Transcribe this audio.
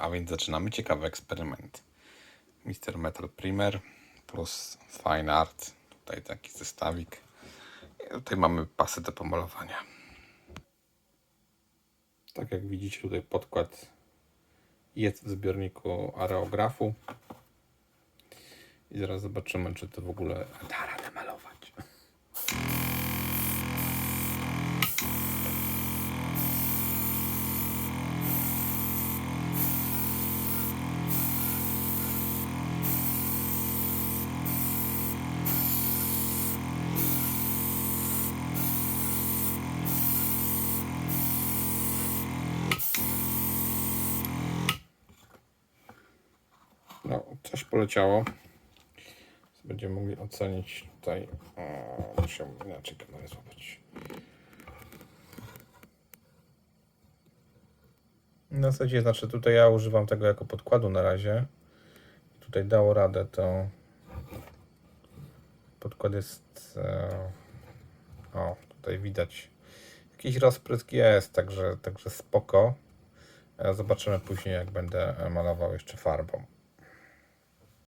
A więc zaczynamy ciekawy eksperyment. Mr. Metal Primer plus Fine Art. Tutaj taki zestawik. I tutaj mamy pasy do pomalowania. Tak jak widzicie tutaj podkład jest w zbiorniku areografu. I zaraz zobaczymy, czy to w ogóle da No, coś poleciało. Będziemy mogli ocenić tutaj. O, muszę inaczej kamerę złapać. Na zasadzie, znaczy tutaj ja używam tego jako podkładu na razie. Tutaj dało radę to. Podkład jest. E, o, tutaj widać. Jakiś rozprysk jest, także, także spoko. E, Zobaczymy później, jak będę malował jeszcze farbą.